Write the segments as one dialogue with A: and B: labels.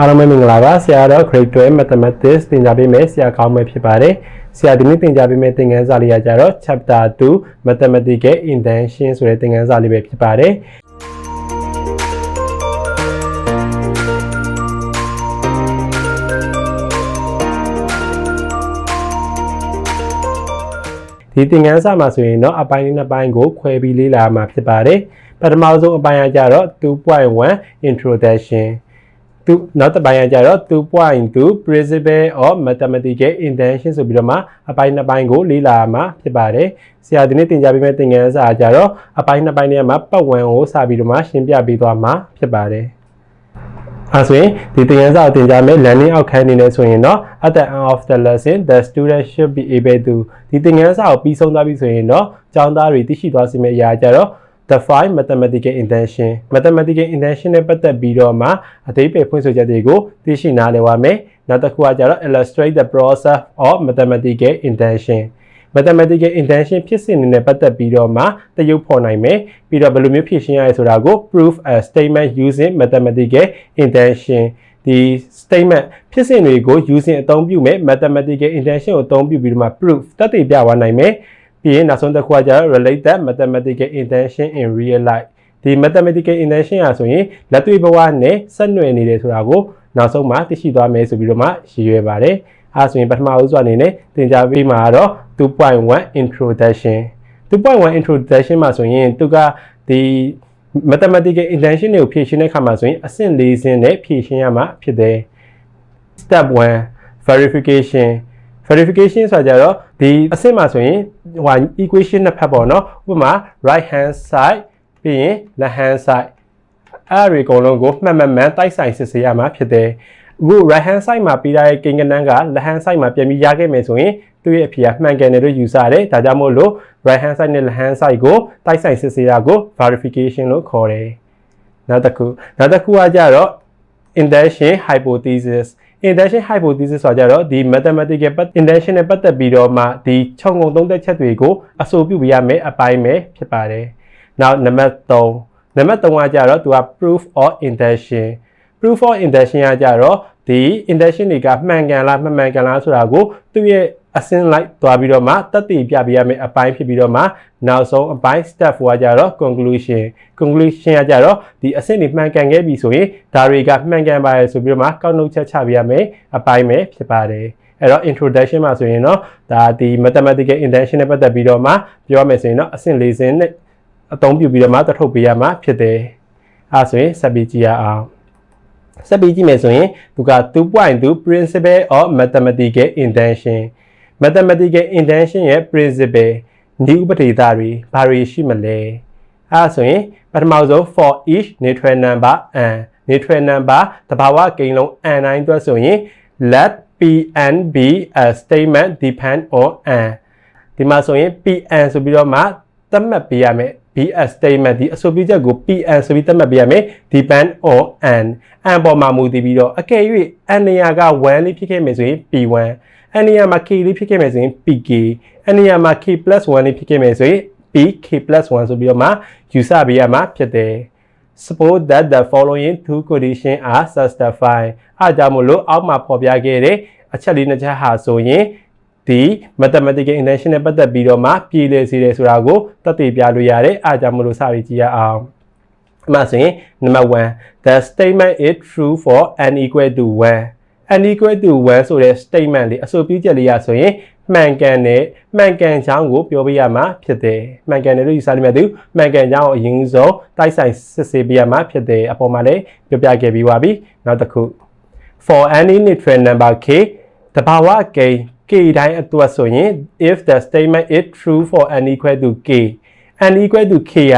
A: အားလုံးပဲမင်္ဂလာပါဆရာတော် Grade 12 Mathematics သင်ကြားပေးမယ်ဆရာကောင်းမယ်ဖြစ်ပါတယ်ဆရာဒီနေ့သင်ကြားပေးမယ့်သင်ခန်းစာလေးကကြတော့ Chapter 2 Mathematical Intention ဆိုတဲ့သင်ခန်းစာလေးပဲဖြစ်ပါတယ်ဒီသင်ခန်းစာမှာဆိုရင်တော့အပိုင်းလေးနှစ်ပိုင်းကိုခွဲပြီးလေ့လာမှာဖြစ်ပါတယ်ပထမဆုံးအပိုင်းကကြတော့2.1 Introduction သူနောက်တစ်ပိုင်းကကြတော့ 2.2 principle of mathematical intention ဆိုပြီးတော့မှအပိုင်းနှစ်ပိုင်းကိုလေ့လာမှာဖြစ်ပါတယ်ဆရာဒီနေ့သင်ကြားပေးမယ့်သင်ခန်းစာကကြတော့အပိုင်းနှစ်ပိုင်းထဲမှာပတ်ဝန်းကိုစပြီးတော့မှရှင်းပြပေးသွားမှာဖြစ်ပါတယ်အဲဆိုရင်ဒီသင်ခန်းစာကိုသင်ကြားမယ့် learning outcome အနေနဲ့ဆိုရင်တော့ at the end of the lesson the student should be able to ဒီသင်ခန်းစာကိုပြီးဆုံးသွားပြီဆိုရင်တော့ကျောင်းသားတွေသိရှိသွားစေမယ့်အရာကြတော့ define mathematical intention mathematical intention နဲ့ပတ်သက်ပြီးတော့မှအသေးပေဖွင့်ဆိုချက်တွေကိုသိရှိနားလည်ပါမယ်နောက်တစ်ခုကကြတော့ illustrate the process of mathematical intention mathematical intention ဖြစ်စဉ်တွေနဲ့ပတ်သက်ပြီးတော့မှတရုပ်ဖော်နိုင်မယ်ပြီးတော့ဘယ်လိုမျိုးဖြည့်ရှင်းရလဲဆိုတာကို proof a statement using mathematical intention ဒီ statement ဖြစ်စဉ်တွေကို using အသုံးပြုမယ် mathematical intention ကိုအသုံးပြုပြီးတော့မှ proof သက်သေပြသွားနိုင်မယ် ပြီးရင်နောက်ဆုံးတစ်ခုကကျတော့ related mathematical intention in real life ဒီ mathematical intention อ่ะဆိုရင်လက်တွေ့ဘဝနဲ့ဆက်နွယ်နေတယ်ဆိုတာကိုနောက်ဆုံးမှသိရှိသွားမယ်ဆိုပြီးတော့မှရည်ရွယ်ပါတယ်အဲဆိုရင်ပထမဦးစွာအနေနဲ့သင်ကြားပေးမှာကတော့2.1 introduction 2.1 introduction မှာဆိုရင်သူကဒီ mathematical intention တွေကိုဖြည့်ရှင်းတဲ့အခါမှာဆိုရင်အဆင့်၄ဆင့်နဲ့ဖြည့်ရှင်းရမှာဖြစ်တယ် step 1 verification verification ဆိုတာကြတော့ဒီအဆင့်မှာဆိုရင် ဟို equation နှစ်ဖက်ပေါ့နော်ဥပမာ right hand side ပြီးရင် left hand side အဲ့ဒီအကုန်လုံးကိုမှတ်မှတ်မှန်တိုက်ဆိုင်စစ်ဆေးရမှာဖြစ်တယ်အခု right hand side မှာပြီးထားတဲ့ကိန်းကနန်းက left hand side မှာပြန်ပြီးရခဲ့မယ်ဆိုရင်သူ့ရဲ့အဖြေကမှန်ကန်တယ်လို့ယူဆတယ်ဒါကြောင့်မို့လို့ right hand side နဲ့ left hand side ကိုတိုက်ဆိုင်စစ်ဆေးတာကို verification လို့ခေါ်တယ်နောက်တစ်ခုနောက်တစ်ခုကကြတော့ intention hypothesis intention hypothesis ဆိုတာကြတော့ဒီ mathematical intention နဲ့ပတ်သက်ပြီးတော့မှဒီခြုံငုံသုံးသက်ချက်တွေကိုအဆိုပြုပြရမယ်အပိုင်းပဲဖြစ်ပါတယ်။နောက်နံပါတ်3နံပါတ်3ကကြတော့သူက proof of intention proof of intention ကကြတော့ဒီ intention တွေကမှန်ကန်လားမမှန်ကန်လားဆိုတာကိုသူ့ရဲ့ အစင်းလိုက်သွားပြီးတော့မှတက်တည်ပြပြရမယ်အပိုင်းဖြစ်ပြီးတော့မှနောက်ဆုံးအပိုင်း step 4ကကြတော့ conclusion conclusion ကကြတော့ဒီအဆင့်တွေမှန်ကန်ခဲ့ပြီဆိုရင်ဒါတွေကမှန်ကန်ပါရဲ့ဆိုပြီးတော့မှကောက်နှုတ်ချက်ချပြရမယ်အပိုင်းပဲဖြစ်ပါတယ်အဲ့တော့ introduction မှာဆိုရင်တော့ဒါဒီ mathematical intention နဲ့ပတ်သက်ပြီးတော့မှပြောရမယ်ဆိုရင်တော့အဆင့်၄ဆင့်နဲ့အသုံးပြုပြီးတော့မှတထုတ်ပေးရမှာဖြစ်တယ်အဲဆိုရင်ဆက်ပြီးကြည့်ရအောင်ဆက်ပြီးကြည့်မယ်ဆိုရင်သူက2.2 principle of mathematical intention mathematical intention ရဲ့ principle ဒီဥပဒေသားတွေဘာတွေရှိမလဲအဲဆိုရင်ပထမဆုံး for each natural number n natural number တဘာဝကိန်းလုံး n တိုင်းအတွက်ဆိုရင် let pn be a statement depend on n ဒီမှာဆိုရင် pn ဆိုပြီးတော့မှသတ်မှတ်ပေးရမယ် be a statement ဒီအဆိုပြုချက်ကို pn ဆိုပြီးသတ်မှတ်ပေးရမယ် depend on n n ပေါ်မှာမူတည်ပြီးတော့အကယ်၍ n နေရာက1လေးဖြစ်ခဲ့မယ်ဆိုရင် p1 n နေရာမှာ k လေးဖြစ်ခဲ့မယ်ဆိုရင် pk n နေရာမှာ k 1လေးဖြစ်ခဲ့မယ်ဆိုရင် pk 1ဆိုပြီးတော့မှယူဆပေးရမှာဖြစ်တယ် suppose that the following two conditions are satisfied အားကြောင့်မလို့အောက်မှာဖော်ပြခဲ့တဲ့အချက်လေးနှစ်ချက်ဟာဆိုရင်ဒီ mathematical intention နဲ့ပတ်သက်ပြီးတော့မှပြည်လည်စေတယ်ဆိုတာကိုသက်သေပြလို့ရတယ်အားကြောင့်မလို့စပြီးကြည့်ရအောင်အမှဆိုရင် number 1 the statement is true for n equal to 1 n equal to 1ဆိုတဲ့ statement လေးအဆိုပြုချက်လေးရဆိုရင်မှန်ကန်တဲ့မှန်ကန်ချောင်းကိုပြောပြရမှာဖြစ်တယ်မှန်ကန်တယ်လို့ယူဆလိမ့်မယ်သူမှန်ကန်ချောင်းကိုအရင်ဆုံးတိုက်ဆိုင်စစ်ဆေးပြရမှာဖြစ်တယ်အပေါ်မှာလည်းပြောပြခဲ့ပြီးပါပြီနောက်တစ်ခု for any natural number k တဘာဝကိန်း k တိုင်းအတွက်ဆိုရင် if the statement is true for n equal to k n equal to k က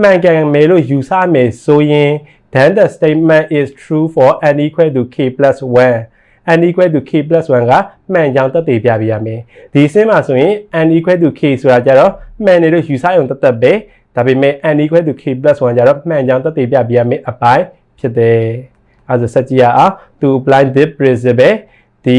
A: မှန်ကန်မယ်လို့ယူဆမယ်ဆိုရင် then the statement is true for n equal to k plus 1 n equal to k plus 1ကမှန်ကြောင်းသက်သေပြပြရမယ်ဒီစင်းမှာဆိုရင် n equal to k ဆိုတာကြတော့မှန်တယ်လို့ယူဆရုံတသက်ပဲဒါပေမဲ့ n equal to k plus 1ကြတော့မှန်ကြောင်းသက်သေပြပြရမယ်အပိုင်းဖြစ်တယ်အဲဒါဆက်ကြည့်ရအောင် to apply this principle ဒီ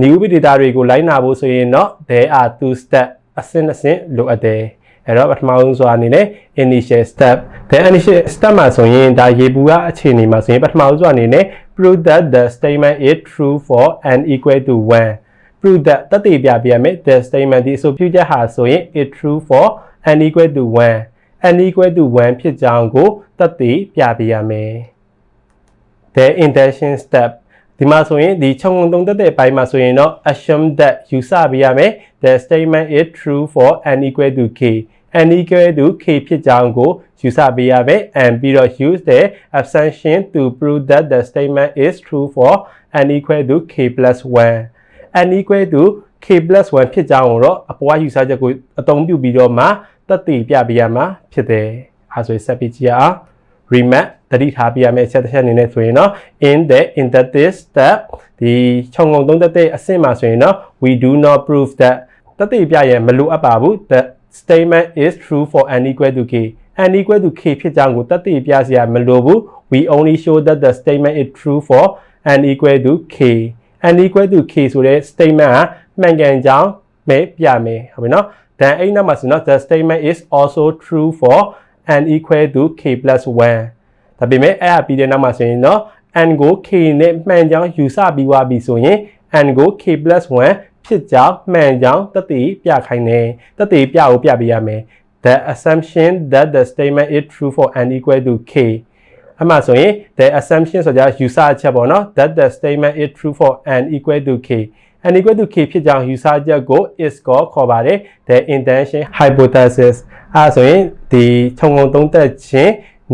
A: နည်းဥပဒေသားတွေကိုလိုက်နာဖို့ဆိုရင်တော့ there are two step အဆင့်အဆင့်လိုအပ်တယ် အဲ့တော့ပထမဆုံးဆိုတာအနေနဲ့ initial step then initial step မှာဆိုရင်ဒါရေဘူးကအခြေအနေမှာဆိုရင်ပထမဆုံးဆိုတာအနေနဲ့ prove that the statement is true for n equal to 1 prove that တတိပြပြမယ် the statement ဒီအဆိုပြုချက်ဟာဆိုရင် is true for n equal to 1 n equal to 1ဖြစ်ကြောင်းကိုတတိပြပြရမယ် the intention step ဒီမှာဆိုရင်ဒီခြုံငုံသုံးသက်တဲ့ဘိုင်းမှာဆိုရင်တော့ assume that ယူဆပေးရမယ် the statement is true for n equal to k n equal to k ဖြစ်ကြောင်းကိုယူဆပေးရမယ် and ပြီးတော့ use the assumption to prove that the statement is true for n equal to k plus 1 n equal to k plus 1ဖြစ်ကြောင်းကိုတော့အပွားယူဆချက်ကိုအသုံးပြုပြီးတော့မှသက်သေပြပေးရမှာဖြစ်တယ်အဲဆိုရင်ဆက်ပြီးကြည့်ရအောင် remat တတိထားပြရမယ့်အချက်တစ်ချက်အနေနဲ့ဆိုရင်တော့ in the in the this step ဒီခြုံငုံသုံးသက်တဲ့အဆင့်မှာဆိုရင်တော့ we do not prove that တတိပြရင်မလိုအပ်ပါဘူး the statement is true for n equal to k n equal to k ဖြစ်ကြောင်းကိုတတိပြစရာမလိုဘူး we only show that the statement is true for n equal to k n equal to k ဆိုတဲ့ statement ကမှန်ကန်ကြောင်းပဲပြမယ်ဟုတ်ပြီနော် then အဲ့နောက်မှာဆိုတော့ the statement is also true for n equal to k plus 1ဒါပေမဲ့အဲ့အပြီးတဲ့နောက်မှာဆိုရင်တော့ n ကို k နဲ့မှန်ကြောင်းယူဆပြီးွားပြီဆိုရင် n ကို k plus 1 ဖြစ်ကြောင်းမှန်ကြောင်းတတိပြခိုင်းတယ်တတိပြကိုပြပေးရမယ် the assumption that the statement is true for n equal to k အမှဆိုရင် the assumption ဆိုကြယူဆချက်ပေါ့နော် that the statement is true for n equal to k n equal to k ဖြစ်ကြောင်းယူဆချက်ကို is ကိုခေါ်ပါတယ် the intention hypothesis အဲဆိုရင်ဒီခြုံငုံသုံးသက်ခြင်း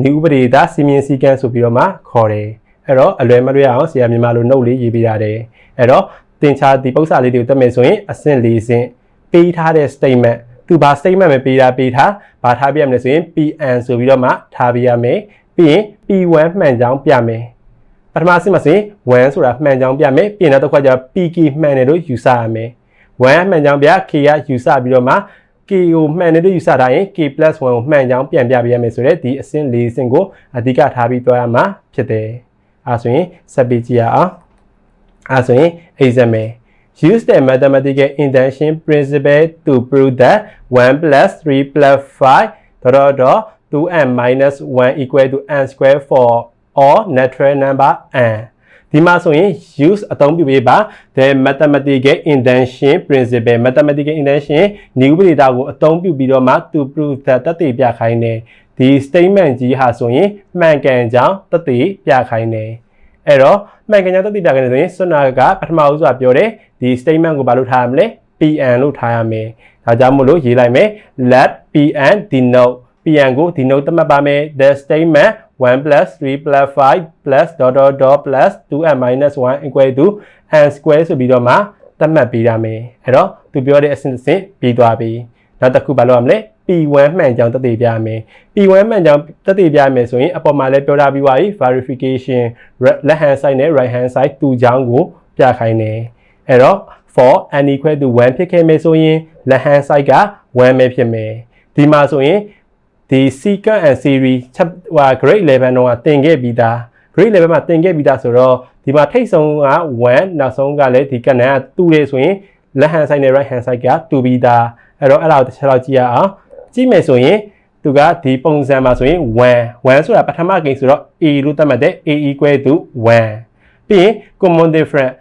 A: ဤဥပဒေသာစီမင်းစည်းကမ်းဆိုပြီးတော့မှခေါ်တယ်အဲ့တော့အလွယ်မလွယ်အောင်ဆရာမြန်မာလို note လေးရေးပေးရတယ်အဲ့တော့ သင်္ချာဒီပု္ပ္ပစာလေးတွေကိုတက်မယ်ဆိုရင်အဆင့်၄ဆင့်ပေးထားတဲ့ statement သူဘာ statement ပဲပေးတာပေးထားဘာထားပြရမလဲဆိုရင် PN ဆိုပြီးတော့မှထားပြရမယ်ပြီးရင် P1 မှန်ကြောင်းပြမယ်ပထမအဆင့်မှာဆိုရင်1ဆိုတာမှန်ကြောင်းပြမယ်ပြင်တော့တစ်ခွက်ကျတော့ PK မှန်တယ်လို့ယူဆရမယ်1မှန်ကြောင်းပြ K ကယူဆပြီးတော့မှ K ကိုမှန်တယ်လို့ယူဆထားရင် K +1 ကိုမှန်ကြောင်းပြန်ပြပေးရမယ်ဆိုတော့ဒီအဆင့်၄ဆင့်ကိုအဓိကထားပြီးသွားရမှာဖြစ်တယ်အဲဆိုရင်ဆက်ပြီးကြည့်ရအောင် အဲဆိုရင် example use the mathematical induction principle to prove that 1 plus 3 plus 5 dot dot dot 2n minus 1 equal to n square for all natural number n ဒီမှာဆိုရင် use အသုံးပြုပေးပါ the mathematical induction principle mathematical induction ဤဥပဒေသားကိုအသုံးပြုပြီးတော့မှ to prove that တသက်ပြခိုင်းတယ်ဒီ statement ကြီးဟာဆိုရင်မှန်ကန်ကြောင်းတသက်ပြခိုင်းတယ် အဲ့တော့မှန်ကန်ကြောင်းတသက်ပြခိုင်းတယ်ဆိုရင်စွနာကပထမဦးစွာပြောတယ်ဒီ statement ကိုဘာလို့ထားရမလဲ PN လို့ထားရမယ်ဒါကြောင့်မို့လို့ရေးလိုက်မယ် let PN denote PN ကို denote သတ်မှတ်ပါမယ် the statement 1 plus 3 plus 5 plus dot dot dot plus 2n minus 1 equal to n square ဆိုပြီးတော့မှသတ်မှတ်ပေးရမယ်အဲ့တော့သူပြောတဲ့အဆင့်တစ်ဆင့်ပြီးသွားပြီနောက်တစ်ခုဘာလုပ်ရမလဲ P1 မှန်ကြောင်းတက်တည်ပြရမယ် P1 မှန်ကြောင်းတက်တည်ပြရမယ်ဆိုရင်အပေါ်မှာလည်းပြောထားပြီးပါပြီ verification left hand side နဲ့ right hand side တူကြောင်းကိုပြခိုင်းတယ်အဲ့တော့ for n equal to 1ဖြစ်ခဲ့မယ်ဆိုရင် left hand side က1ပဲဖြစ်မယ်ဒီမှာဆိုရင်ဒီ secant and series ချက်ဟို grade 11တော့တင်ခဲ့ပြီးသား grade 11မှာတင်ခဲ့ပြီးသားဆိုတော့ဒီမှာထိတ်ဆုံးက1နောက်ဆုံးကလည်းဒီကနန်းကတူတယ်ဆိုရင် left hand side နဲ့ right hand side ကတူပြီးသားအဲ့တော့အဲ့ဒါကိုတစ်ချက်တော့ကြည့်ရအောင် ကြည့်မယ်ဆိုရင်သူကဒီပုံစံမှာဆိုရင်1 1ဆိုတာပထမကိန်းဆိုတော့ a လို့သတ်မှတ်တဲ့ a equal to 1ပြီးရင် common difference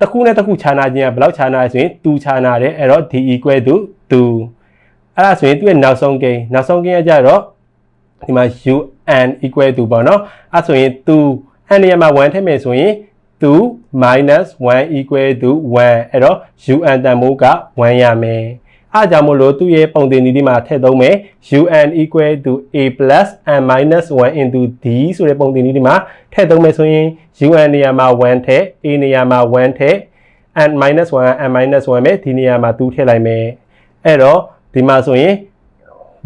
A: တစ်ခုနဲ့တစ်ခုခြားနာခြင်းကဘယ်လောက်ခြားနာလဲဆိုရင်2ခြားနာတယ်အဲ့တော့ d equal to 2အဲ့ဒါဆိုရင်သူ့ရဲ့နောက်ဆုံးကိန်းနောက်ဆုံးကိန်းကကြတော့ဒီမှာ un equal to ပေါ့နော်အဲ့ဆိုရင်2 n နေရာမှာ1ထည့်မယ်ဆိုရင်2 minus 1 equal to 1အဲ့တော့ un တန်ဖိုးက1ရမယ် အားကြောင့်မို့လို့သူ့ရဲ့ပုံသင်နည်းဒီမှာထည့်သုံးမယ် un equal to a plus n minus 1 into d ဆိုတဲ့ပုံသင်နည်းဒီမှာထည့်သုံးမယ်ဆိုရင် un နေရာမှာ1ထည့် a နေရာမှာ1ထည့် n minus 1 n minus 1ပဲဒီနေရာမှာ2ထည့်လိုက်မယ်အဲ့တော့ဒီမှာဆိုရင်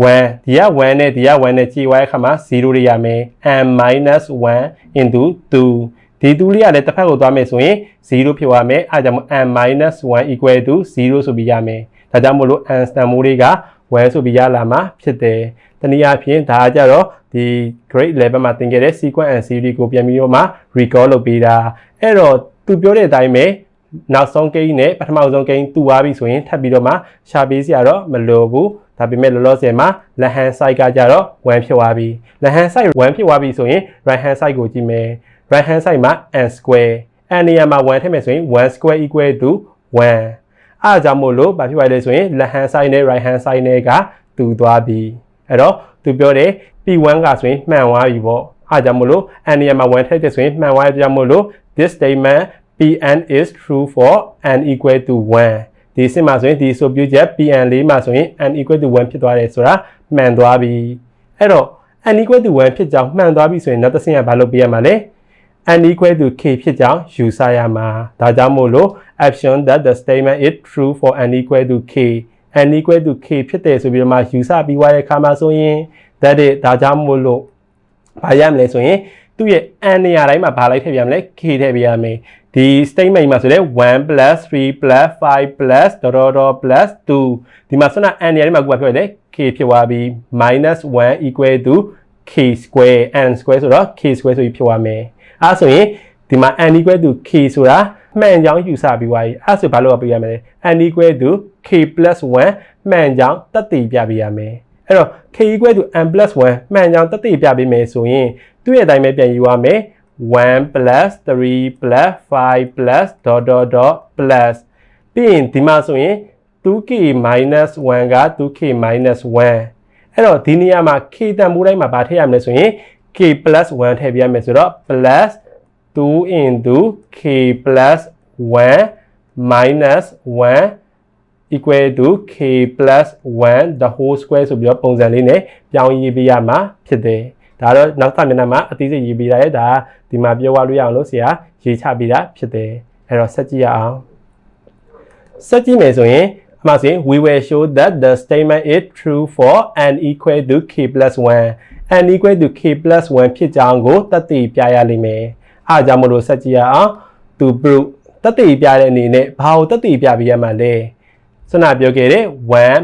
A: 1ဒီက1နဲ့ဒီက1နဲ့ကြည်ဝိုင်းခါမှာ0တွေရမယ် n minus 1 into 2ဒီ2လေးကလည်းတစ်ဖက်ကိုသွားမယ်ဆိုရင်0ဖြစ်သွားမယ်အဲဒါကြောင့် n minus 1 equal to 0ဆိုပြီးရမယ် ဒါကြောင့်မို့လို့ n စတန်မိုးတွေက1ဆိုပြီးရလာမှာဖြစ်တယ်တနည်းအားဖြင့်ဒါကကြတော့ဒီ grade level မှာသင်ခဲ့တဲ့ sequence and series ကိုပြန်ပြီးတော့မှ recall လုပ်ပေးတာအဲ့တော့သူပြောတဲ့အတိုင်းပဲနောက်ဆုံးကိန်းနဲ့ပထမဆုံးကိန်းတူသွားပြီဆိုရင်ထပ်ပြီးတော့မှရှာပေးစရာတော့မလိုဘူးဒါပေမဲ့လောလောဆယ်မှာ left hand side ကကြတော့1ဖြစ်သွားပြီ left hand side 1ဖြစ်သွားပြီဆိုရင် right hand side ကိုကြည့်မယ် right hand side မှာ n square n နေရာမှာ1ထည့်မယ်ဆိုရင်1 square equal to 1 အားကြောင့်မို့လို့ဘာဖြစ်သွားလဲဆိုရင် left hand side နဲ့ right hand side နဲ့ကတူသွားပြီအဲ့တော့သူပြောတယ် p1 ကဆိုရင်မှန်သွားပြီပေါ့အားကြောင့်မို့လို့ n နေရာမှာ1ထည့်တဲ့ဆိုရင်မှန်သွားကြမို့လို့ this statement pn is true for n equal to 1ဒီစစ်မှာဆိုရင်ဒီဆိုပြချက် pn လေးမှာဆိုရင် n equal to 1ဖြစ်သွားတယ်ဆိုတာမှန်သွားပြီအဲ့တော့ n equal to 1ဖြစ်ကြောင်းမှန်သွားပြီဆိုရင်နောက်တစ်ဆင့်ကဘာလုပ်ပြရမှာလဲ n equal to k ဖြစ်ကြောင်းယူဆရမှာဒါကြောင့်မို့လို့ action that the statement is true for n equal to k n equal to k ဖြစ်တယ်ဆိုပြီးတော့မှယူဆပြီးွားတဲ့အခါမှာဆိုရင် that is ဒါကြောင့်မို့လို့ဘာရမလဲဆိုရင်သူ့ရဲ့ n နေရာတိုင်းမှာဘာလိုက်ထည့်ပြရမလဲ k ထည့်ပြရမယ်ဒီ statement မှာဆိုလဲ1 3 5 dot dot dot plus 2ဒီမှာဆိုတော့ n နေရာတိုင်းမှာကိုယ်ပြောရတယ် k ဖြစ်သွားပြီ -1 equal to k square n square ဆိုတော့ k square ဆိုပြီးဖြစ်သွားမယ် အဲဆိုရင်ဒီမှာ n equal to k ဆိုတာမှန်ကြောင်းယူဆပြီးသွားပြီအဲဆိုဘာလို့ပြရမလဲ n equal to k 1မှန်ကြောင်းတက်တည်ပြပေးရမယ်အဲ့တော့ k equal to n 1မှန်ကြောင်းတက်တည်ပြပေးမယ်ဆိုရင်သူ့ရဲ့အတိုင်းပဲပြန်ယူရမယ်1 plus 3 plus 5 plus dot dot dot plus ပြီးရင်ဒီမှာဆိုရင် 2k minus 1က 2k minus 1အဲ့တော့ဒီနေရာမှာ k တန်ဖိုးတိုင်းမှာဗာထည့်ရမလဲဆိုရင် k plus 1ထည့်ပြရမယ်ဆိုတော့ plus 2 into k plus 1 minus 1 equal to k plus 1 the whole square ဆိုပြီးတော့ပုံစံလေးနဲ့ပြောင်းရေးပေးရမှာဖြစ်တယ်ဒါတော့နောက်ထပ်မျက်နှာမှာအသေးစိတ်ရေးပေးတာရဲ့ဒါဒီမှာပြောရလို့ရအောင်လို့ဆရာရေးချပေးတာဖြစ်တယ်အဲ့တော့ဆက်ကြည့်ရအောင်ဆက်ကြည့်မယ်ဆိုရင် အမှဆိုရင် we will show that the statement is true for n equal to k plus 1 n equal to k plus 1ဖြစ်ကြောင်းကိုသက်သေပြရလိမ့်မယ်အားကြောင့်မလို့ဆက်ကြည့်ရအောင် to prove သက်သေပြတဲ့အနေနဲ့ဘာကိုသက်သေပြပေးရမှာလဲစနပြောခဲ့တဲ့1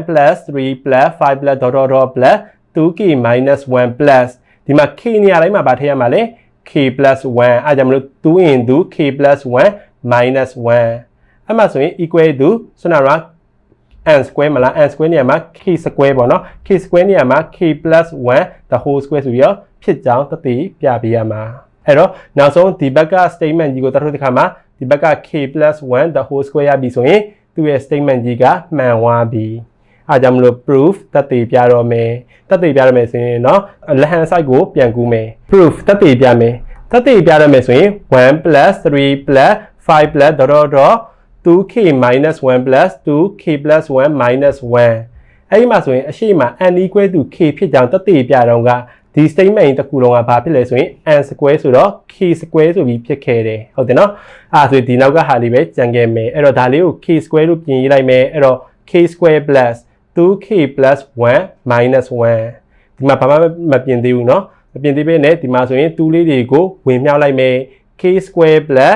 A: 3 5 dot dot dot plus 2k minus 1 plus ဒီမှာ k နေရာတိုင်းမှာဗာထည့်ရမှာလဲ k plus 1အဲကြောင့်မလို့2 into k plus 1 minus 1အဲ့မှာဆိုရင် equal to ဆိုတော့ n square မလား n square နေရာမှာ k square ပေါ့နော် k square နေရာမှာ k plus 1 the whole square ဆိုပြီးတော့ဖြစ်ကြောင်းသတိပြပေးရမှာအဲ့တော့နောက်ဆုံးဒီဘက်က statement ကြီးကိုတတ်ထုတ်တဲ့ခါမှာဒီဘက်က k plus 1 the whole square ရပြီဆိုရင်သူ့ရဲ့ statement ကြီးကမှန်သွားပြီအားကြောင့်မလို့ proof တက်တည်ပြတော့မယ်တက်တည်ပြရမယ်ဆိုရင်เนาะ left hand side ကိုပြန်ကူးမယ် proof တက်တည်ပြမယ်တက်တည်ပြရမယ်ဆိုရင်1 3 5 dot dot dot 2k minus 1 plus 2k plus 1 minus 1အဲ့ဒီမှာဆိုရင်အရှိမ n equal to k ဖြစ်ကြောင်းတက်တည်ပြတော့ကဒီ statement တစ်ခုလုံးကဘာဖြစ်လဲဆိုရင် n square ဆိုတော့ k square ဆိုပြီးဖြစ်ခဲ့တယ်ဟုတ်တယ်နော်အဲ့ဒါဆိုဒီနောက်ကဟာလေးပဲကြံခဲ့မယ်အဲ့တော့ဒါလေးကို k square လို့ပြင်ရေးလိုက်မယ်အဲ့တော့ k square plus 2k plus 1 minus 1ဒီမှာဘာမှမပြင်သေးဘူးเนาะမပြင်သေးပဲနဲ့ဒီမှာဆိုရင်2လေးတွေကိုဝင်မြှောက်လိုက်မယ် k square plus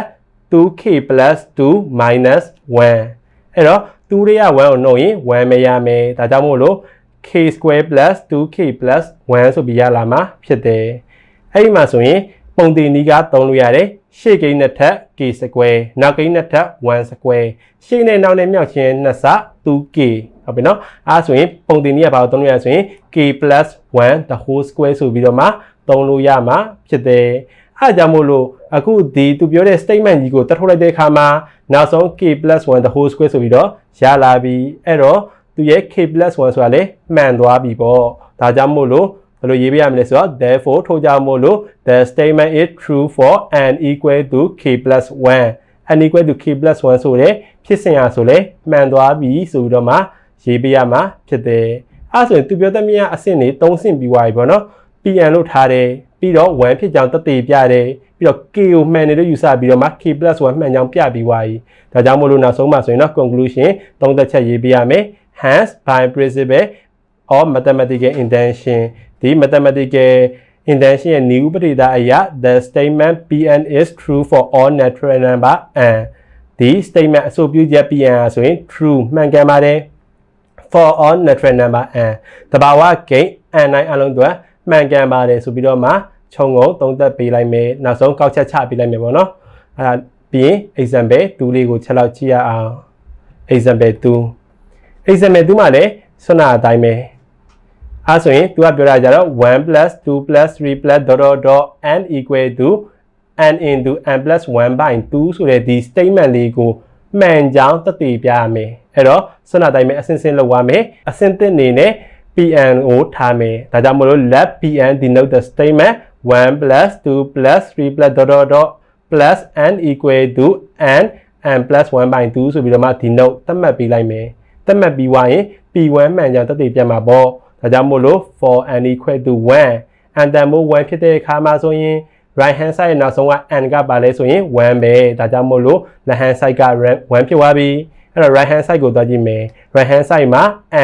A: 2k plus 2 minus 1အဲ့တော့2လေးက1ကိုနှုတ်ရင်1ပဲရမယ်ဒါကြောင့်မို့လို့ k square plus 2k plus 1ဆိုပြီးရလာမှာဖြစ်တယ်အဲ့ဒီမှာဆိုရင်ပုံတင်နီးကသုံးလို့ရတယ်ရှေ့ကိန်းနှစ်ထပ် k square နောက်ကိန်းနှစ်ထပ်1 square ရှေ့နဲ့နောက်နဲ့မြောက်ချင်းနှစ်စ 2k ဟုတ်ပြီနော်အဲဆိုရင်ပုံတင်နီးကဘာလို့သုံးလို့ရဆိုရင် k 1 the whole square ဆိုပြီးတော့မှသုံးလို့ရမှာဖြစ်တယ်အဲကြောင့်မို့လို့ အခုဒီသူပြောတဲ့ statement ကြီးကိုတတ်ထုတ်လိုက်တဲ့အခါမှာနောက်ဆုံး k 1 the whole square ဆိုပြီးတော့ရလာပြီအဲ့တော့သူရဲ့ k 1 ဆိုတာလေမှန်သွားပြီပေါ့ဒါကြောင့်မို့လို့ဘယ်လိုရေးပြရမလဲဆိုတော့ therefore ထို့ကြောင့်မို့လို့ the statement is true for n equal to k 1 n equal to k 1 ဆိုတဲ့ဖြစ်စဉ်ဟာဆိုလေမှန်သွားပြီဆိုပြီးတော့မှရေးပြရမှာဖြစ်တယ်အဲဆိုရင်သူပြောတဲ့မြတ်အဆင့်နေ၃ဆင့်ပြီးသွားပြီပေါ့နော် PN လို့ထားတယ် ပြီးတော့1ဖြစ်ကြောင်းတက်တည်ပြတယ်ပြီးတော့ K ကိုမှန်တယ်လို့ယူဆပြီးတော့မှ K 1မှန်ကြောင်းပြပြီးသွားပြီဒါကြောင့်မို့လို့နောက်ဆုံးမှဆိုရင်တော့ conclusion သုံးသက်ချက်ရေးပြရမယ် hence by principle of mathematical intention ဒီ mathematical intention ရဲ့နည်းဥပဒေသားအရ the statement Pn is true for all natural number and ဒီ statement အဆိုပြုချက် Pn ဟာဆိုရင် true မှန်ကန်ပါတယ် for all natural number and တဘာဝဂိမ်း n တိုင်းအလုံးအတွက် မှန်ကန်ပါတယ်ဆိုပြီးတော့မှခြုံငုံသုံးသပ်ပေးလိုက်မယ်နောက်ဆုံးကောက်ချက်ချပေးလိုက်မယ်ပေါ့နော်အဲဒါပြီးရင် example 2လေးကိုချက်လောက်ကြည့်ရအောင် example 2 example 2မှာလည်းဆွနာအတိုင်းပဲအဲဆိုရင် तू ကပြောတာကြတော့1 2 3 dot dot dot n equal to n into n plus 1 by 2ဆိုတဲ့ဒီ statement လေးကိုမှန်ကြောင်းသက်သေပြရမယ်အဲ့တော့ဆွမ်းနာတိုင်းပဲအစင်းစင်းလောက်ရမယ်အစင်းသစ်နေနဲ့ pn ကိုထားမယ်ဒါကြောင့်မလို့ let pn denote the statement 1 plus 2 plus 3 plus dot dot dot plus n equal to n n plus 1 by 2ဆိုပြီးတော့မှ denote သတ်မှတ်ပေးလိုက်မယ်သတ်မှတ်ပြီးွားရင် p1 မှန်ကြောင်းသက်သေပြမှာပေါ့ဒါကြောင့်မို့လို့ for n equal to 1 and then မို့1ဖြစ်တဲ့အခါမှာဆိုရင် right hand side နောက်ဆုံးက n ကပါလဲဆိုရင်1ပဲဒါကြောင့်မို့လို့ left hand side က1ဖြစ်သွားပြီအဲ့တော့ right hand side ကိုသွားကြည့်မယ် right hand side မှာ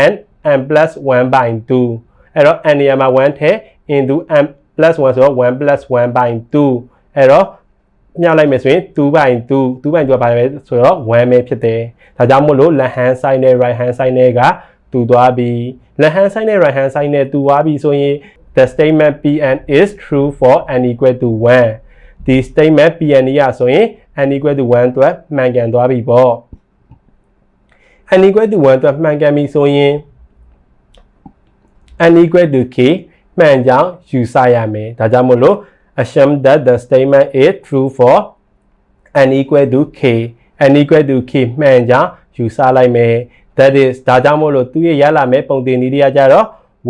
A: n n plus 1 by 2အဲ့တော့ n နေရာမှာ1ထည့် into n plus 1ဆိုတော့1 plus 1 by 2အဲ့တော့ညှောက်လိုက်မယ်ဆိုရင်2 by 2 2 by 2ကပါလဲဆိုတော့1ပဲဖြစ်တယ်ဒါကြောင့်မို့လို့ left hand side နဲ့ right hand side နဲ့ကတူသွားပြီ left hand side နဲ့ right hand side နဲ့တူသွားပြီဆိုရင် the statement pn is true for n equal to 1ဒီ statement pn ရဆိုရင် n equal to 1အတွက်မှန်ကန်သွားပြီပေါ့ n equal to 1အတွက်မှန်ကန်ပြီဆိုရင် n equal to k မှန်ကြောင်းယူဆရမယ်ဒါကြောင့်မို့လို့ assume that the statement is true for n equal to k n equal to k မှန်ကြောင်းယူဆလိုက်မယ် that is ဒါကြောင့်မို့လို့သူရဲ့ရလာမယ့်ပုံတင်နည်းတွေကကြတော့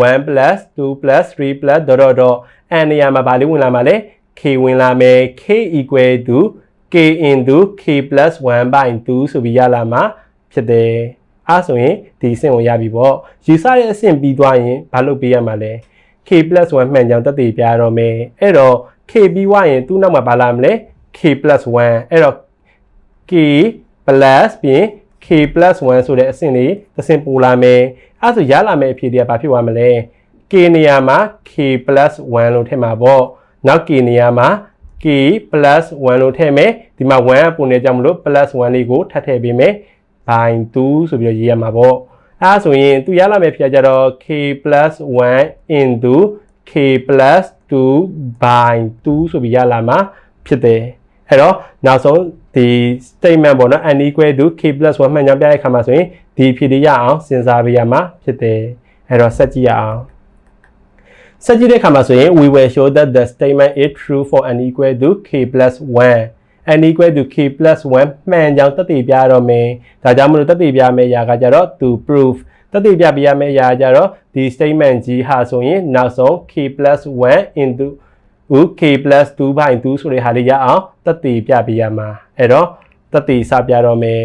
A: 1 plus 2 plus 3 plus dot dot dot n နေရာမှာဗာလေးဝင်လာမှာလဲ k ဝင်လာမယ် k equal to k into k plus 1 by 2ဆိုပြီးရလာမှာဖြစ်တယ် အဲဆိုရင်ဒီအဆင့်ကိုရပြီပေါ့ယူဆတဲ့အဆင့်ပြီးသွားရင်ဘာလုပ်ပေးရမှာလဲ k plus 1မှန်ကြောင်းတက်တည်ပြရတော့မယ်အဲ့တော့ k ပြီးွားရင်သူ့နောက်မှာဘာလာမလဲ k plus 1အဲ့တော့ k plus ပြီး k plus 1ဆိုတဲ့အဆင့်လေးတစ်ဆင့်ပိုလာမယ်အဲဆိုရလာမယ့်အဖြေတွေကဘာဖြစ်သွားမလဲ k နေရာမှာ k plus 1လို့ထည့်မှာပေါ့နောက် k နေရာမှာ k plus 1လို့ထည့်မယ်ဒီမှာ1ကပုံနေကြမလို့ plus 1လေးကိုထပ်ထည့်ပေးမယ် by 2ဆိုပြီးတော့ရေးရမှာပေါ့အဲဆိုရင်သူရလာမယ့်ဖြေကြတော့ k plus 1 into k plus 2 by 2ဆိုပြီးရလာမှာဖြစ်တယ်အဲ့တော့နောက်ဆုံးဒီ statement ပေါ့နော် n equal to k plus 1မှန်ကြောင်းပြတဲ့အခါမှာဆိုရင်ဒီဖြေလေးရအောင်စဉ်းစားပေးရမှာဖြစ်တယ်အဲ့တော့ဆက်ကြည့်ရအောင်ဆက်ကြည့်တဲ့အခါမှာဆိုရင် we will show that the statement is true for n equal to k plus 1 n equal to k plus 1မှန်ကြောင်းတက်တည်ပြရတော့မယ်ဒါကြောင့်မလို့တက်တည်ပြမယ့်အရာကကြတော့ to prove တက်တည်ပြပြရမယ့်အရာကြတော့ဒီ statement ကြီးဟာဆိုရင်နောက်ဆုံး k plus 1 into ဥ k plus 2 by 2ဆိုတဲ့ဟာလေးရအောင်တက်တည်ပြပြရမှာအဲ့တော့တက်တည်စပြတော့မယ်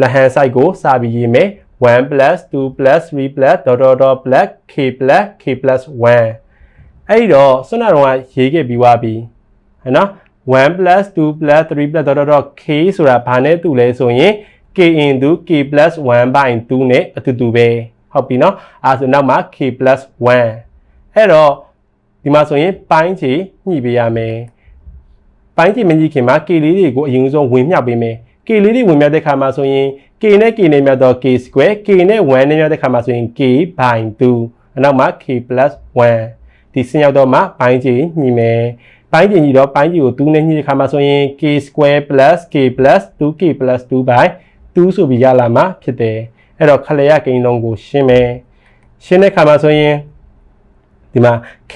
A: left hand side ကိုစပြီးရေးမယ်1 plus 2 plus 3 plus dot dot dot plus k plus k plus 1အဲ့တော့ဆွမ်းနာတော့ရေးခဲ့ပြီးွားပြီဟဲ့နော် 1 plus 2 plus 3 plus dot dot dot k ဆိုတာဘာနဲ့တူလဲဆိုရင် k into k plus 1 by 2နဲ့အတူတူပဲဟုတ်ပြီနော်အဲဆိုနောက်မှာ k plus 1အဲ့တော့ဒီမှာဆိုရင်ပိုင်းချီညှိပေးရမယ်ပိုင်းချီမညှိခင်မှာ k လေးတွေကိုအရင်ဆုံးဝင်မြှောက်ပေးမယ် k လေးတွေဝင်မြှောက်တဲ့ခါမှာဆိုရင် k နဲ့ k နဲ့မြှောက်တော့ k square k နဲ့1နဲ့မြှောက်တဲ့ခါမှာဆိုရင် k by 2အနောက်မှာ k plus 1ဒီဆင်းရောက်တော့မှပိုင်းချီညှိမယ် ပိုင်းချီညှိတော့ပိုင်းချီကို2နဲ့ညှိတဲ့ခါမှာဆိုရင် k square plus k plus 2k plus 2 by 2ဆိုပြီးရလာမှာဖြစ်တယ်အဲ့တော့ခလရကိန်းလုံးကိုရှင်းမယ်ရှင်းတဲ့ခါမှာဆိုရင်ဒီမှာ k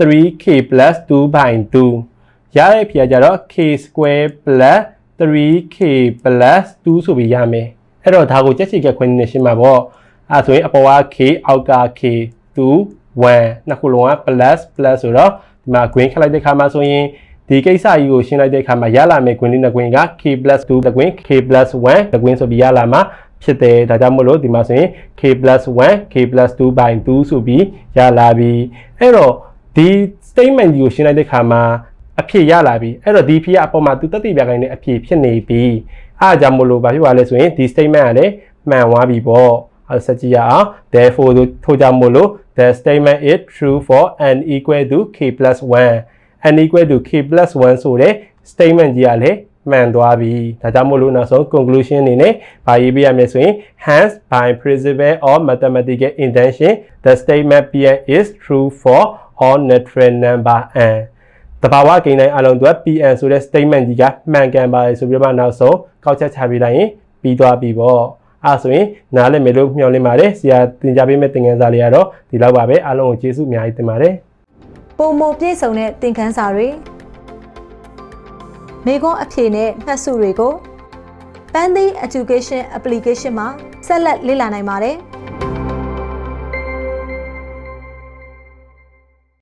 A: 3k 2 by 2ရတဲ့ဖြေကြတော့ k square 3k 2ဆိုပြီးရမယ်အဲ့တော့ဒါကိုကြက်ချီကခွင်းနေရှင်းမှာပေါ့အဲဆိုရင်အပေါ်က k အောက်က k 2 1နှစ်ခုလုံးက plus plus ဆိုတော့ဒီ မှာ green ခလိုက်တဲ့ခါမှာဆိုရင်ဒီကိစ္စကြီးကိုရှင်းလိုက်တဲ့အခါမှာရလာမယ့် green နဲ့ green က k 2တကွင်း k 1တကွင်းဆိုပြီးရလာမှာဖြစ်တယ်ဒါကြောင့်မို့လို့ဒီမှာဆိုရင် k 1 k 2 by 2ဆိုပြီးရလာပြီအဲ့တော့ဒီ statement ကြီးကိုရှင်းလိုက်တဲ့အခါမှာအဖြစ်ရလာပြီအဲ့တော့ဒီဖြစ်အပေါ်မှာသူတက်တည်ပြခိုင်းတဲ့အဖြစ်ဖြစ်နေပြီအားကြောင့်မို့လို့ဘာဖြစ်ပါလဲဆိုရင်ဒီ statement ကလည်းမှန်သွားပြီပေါ့အဲ့ဆက်ကြည့်ရအောင် therefore ထို့ကြောင့်မို့လို့ the statement is true for n equal to k 1 n equal to k 1ဆိုတဲ့ statement ကြီးကလည်းမှန်သွားပြီဒါကြောင့်မို့လို့နောက်ဆုံး conclusion အနေနဲ့ဗာရေးပြရမယ်ဆိုရင် hence by principle of mathematical intention the statement pn is true for all natural number n တဘာဝကိန်းတိုင်းအလုံးသူက pn ဆိုတဲ့ statement ကြီးကမှန်ကန်ပါတယ်ဆိုပြီးတော့နောက်ဆုံးကောက်ချက်ချပြလိုက်ရင်ပြီးသွားပြီပေါ့ အားဆိုရင်နားလည်မယ်လို့မျှော်လင့်ပါတယ်ဆရာသင်ကြားပေးမယ့်သင်ခန်းစာလေးကတော့ဒီလောက်ပါပဲအားလုံးကိုကျေးဇူးအများကြီးတင်ပါတယ်
B: ပုံမပြည့်စုံတဲ့သင်ခန်းစာတွေမိခွန်းအဖြေနဲ့မှတ်စုတွေကို Pandy Education Application မှာဆက်လက်လေ့လာနိုင်ပါတယ်။